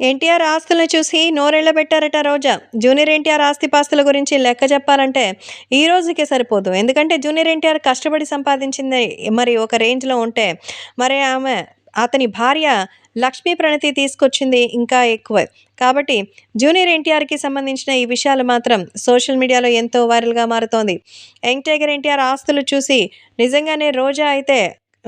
ఎన్టీఆర్ ఆస్తులను చూసి నోరెళ్ళబెట్టారట రోజా. జూనియర్ ఎన్టీఆర్ ఆస్తిపాస్తుల గురించి లెక్క చెప్పాలంటే ఈ రోజుకే సరిపోదు. ఎందుకంటే జూనియర్ ఎన్టీఆర్ కష్టపడి సంపాదించింది మరి ఒక రేంజ్లో ఉంటే మరి ఆమె అతని భార్య లక్ష్మీ ప్రణతి తీసుకొచ్చింది ఇంకా ఎక్కువ. కాబట్టి జూనియర్ ఎన్టీఆర్కి సంబంధించిన ఈ విషయాలు మాత్రం సోషల్ మీడియాలో ఎంతో వైరల్గా మారుతోంది. యంగ్ టైగర్ ఎన్టీఆర్ ఆస్తులు చూసి నిజంగానే రోజా అయితే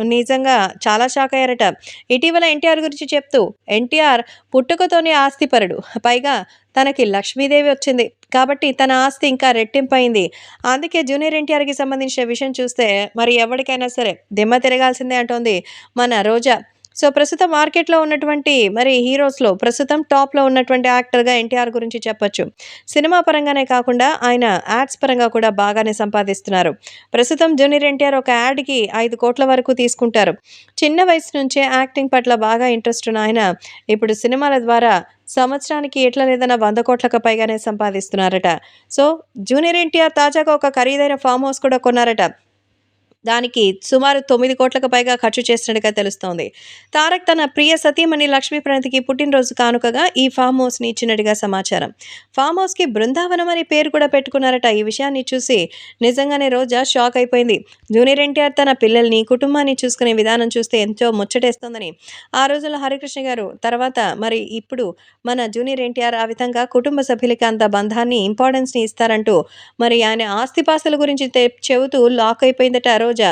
నిజంగా చాలా షాక్ అయ్యారట. ఇటీవల ఎన్టీఆర్ గురించి చెప్తూ ఎన్టీఆర్ పుట్టుకతోనే ఆస్తిపరుడు. పైగా తనకి లక్ష్మీదేవి వచ్చింది. కాబట్టి తన ఆస్తి ఇంకా రెట్టింపైంది. అందుకే జూనియర్ ఎన్టీఆర్కి సంబంధించిన విషయం చూస్తే మరి ఎవరికైనా సరే దిమ్మ తిరగాల్సిందే అంటోంది మన రోజా. సో ప్రస్తుతం మార్కెట్లో ఉన్నటువంటి మరి హీరోస్లో ప్రస్తుతం టాప్లో ఉన్నటువంటి యాక్టర్గా ఎన్టీఆర్ గురించి చెప్పొచ్చు. సినిమా పరంగానే కాకుండా ఆయన యాడ్స్ పరంగా కూడా బాగానే సంపాదిస్తున్నారు. ప్రస్తుతం జూనియర్ ఎన్టీఆర్ ఒక యాడ్కి ఐదు కోట్ల వరకు తీసుకుంటారు. చిన్న వయసు నుంచే యాక్టింగ్ పట్ల బాగా ఇంట్రెస్ట్ ఉన్న ఆయన ఇప్పుడు సినిమాల ద్వారా సంవత్సరానికి ఎట్లా లేదన్నా వంద కోట్లకు పైగానే సంపాదిస్తున్నారట. సో జూనియర్ ఎన్టీఆర్ తాజాగా ఒక ఖరీదైన ఫామ్ హౌస్ కూడా కొన్నారట. దానికి సుమారు తొమ్మిది కోట్లకు పైగా ఖర్చు చేసినట్టుగా తెలుస్తోంది. తారక్ తన ప్రియ సతీమణి లక్ష్మీ ప్రణతికి పుట్టినరోజు కానుకగా ఈ ఫామ్ హౌస్ని ఇచ్చినట్టుగా సమాచారం. ఫామ్ హౌస్కి బృందావనం అనే పేరు కూడా పెట్టుకున్నారట. ఈ విషయాన్ని చూసి నిజంగానే రోజా షాక్ అయిపోయింది. జూనియర్ ఎన్టీఆర్ తన పిల్లల్ని కుటుంబాన్ని చూసుకునే విధానం చూస్తే ఎంతో ముచ్చటేస్తోందని ఆ రోజుల్లో హరికృష్ణ గారు తర్వాత మరి ఇప్పుడు మన జూనియర్ ఎన్టీఆర్ ఆ విధంగా కుటుంబ సభ్యులకి అంత బంధాన్ని ఇంపార్టెన్స్ని ఇస్తారంటూ మరి ఆయన ఆస్తిపాస్తుల గురించి తె- చెబుతూ లాక్ అయిపోయిందట రోజు. মজা